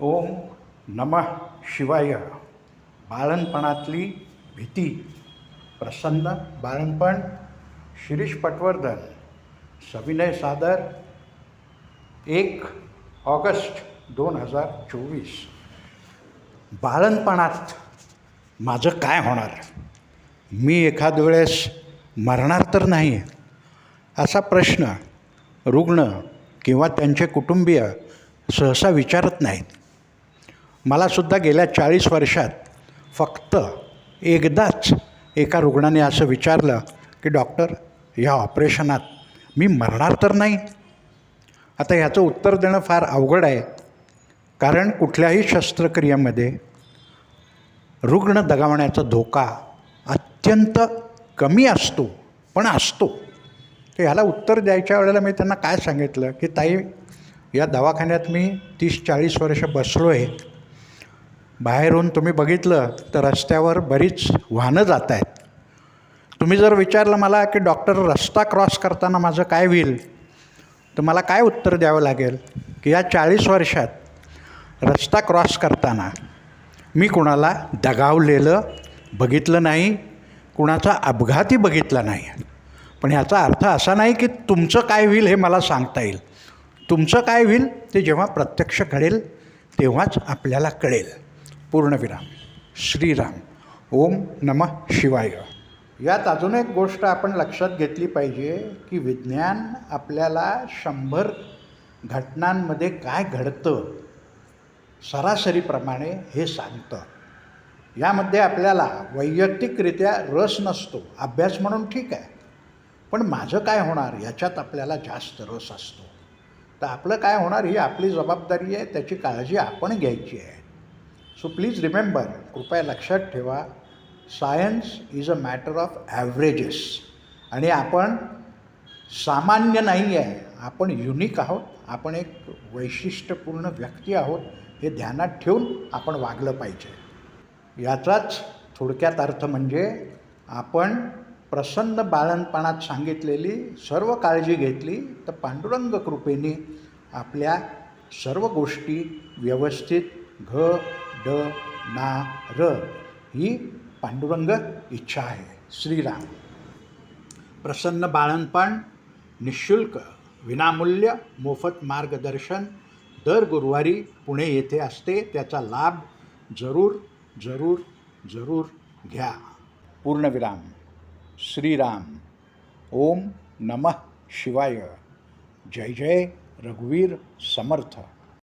ओम नमः शिवाय. बाळणपणातली भीती प्रसन्न बाळणपण शिरीष पटवर्धन सविनय सादर एक ऑगस्ट दोन हजार चोवीस. बाळणपणात माझं काय होणार? मी एखाद वेळेस मरणार तर नाही? असा प्रश्न रुग्ण किंवा त्यांचे कुटुंबीय सहसा विचारत नाहीत. मलासुद्धा गेल्या चाळीस वर्षात फक्त एकदाच एका रुग्णाने असं विचारलं की डॉक्टर ह्या ऑपरेशनात मी मरणार तर नाही? आता ह्याचं उत्तर देणं फार अवघड आहे. कारण कुठल्याही शस्त्रक्रियेमध्ये रुग्ण दगावण्याचा धोका अत्यंत कमी असतो पण असतो. तर ह्याला उत्तर द्यायच्या वेळेला मी त्यांना काय सांगितलं की ताई या दवाखान्यात मी तीस चाळीस वर्ष बसलो आहे बाहेरून तुम्ही बघितलं तर रस्त्यावर बरीच वाहनं जात आहेत. तुम्ही जर विचारलं मला की डॉक्टर रस्ता क्रॉस करताना माझं काय होईल तर मला काय उत्तर द्यावं लागेल? की या चाळीस वर्षात रस्ता क्रॉस करताना मी कुणाला दगावलेलं बघितलं नाही कुणाचा अपघातही बघितला नाही. पण ह्याचा अर्थ असा नाही की तुमचं काय होईल हे मला सांगता येईल. तुमचं काय होईल ते जेव्हा प्रत्यक्ष घडेल तेव्हाच आपल्याला कळेल. पूर्णविराम. श्रीराम. ओम नमः शिवाय. यात अजून एक गोष्ट आपण लक्षात घेतली पाहिजे की विज्ञान आपल्याला शंभर घटनांमध्ये काय घडतं सरासरीप्रमाणे हे सांगतं. यामध्ये आपल्याला वैयक्तिकरित्या रस नसतो अभ्यास म्हणून ठीक आहे. पण माझं काय होणार? याच्यात आपल्याला जास्त रस असतो. तर आपलं काय होणार? ही आपली जबाबदारी आहे त्याची काळजी आपण घ्यायची आहे. सो प्लीज रिमेंबर कृपया लक्षात ठेवा science is a matter of averages आणि आपण सामान्य नाही आहे आपण युनिक आहोत आपण एक वैशिष्ट्यपूर्ण व्यक्ती आहोत हे ध्यानात ठेवून आपण वागलं पाहिजे. याचाच थोडक्यात अर्थ म्हणजे आपण प्रसन्न बाळणपणात सांगितलेली सर्व काळजी घेतली तर पांडुरंग कृपेने आपल्या सर्व गोष्टी व्यवस्थित घ ड ना र ही पांडुरंग इच्छा आहे. श्रीराम. प्रसन्न बाळणपण निशुल्क विनामूल्य मोफत मार्गदर्शन दर गुरुवारी पुणे येथे असते त्याचा लाभ जरूर जरूर जरूर घ्या. पूर्णविराम. श्रीराम. ओम नमः शिवाय. जय जय रघुवीर समर्थ.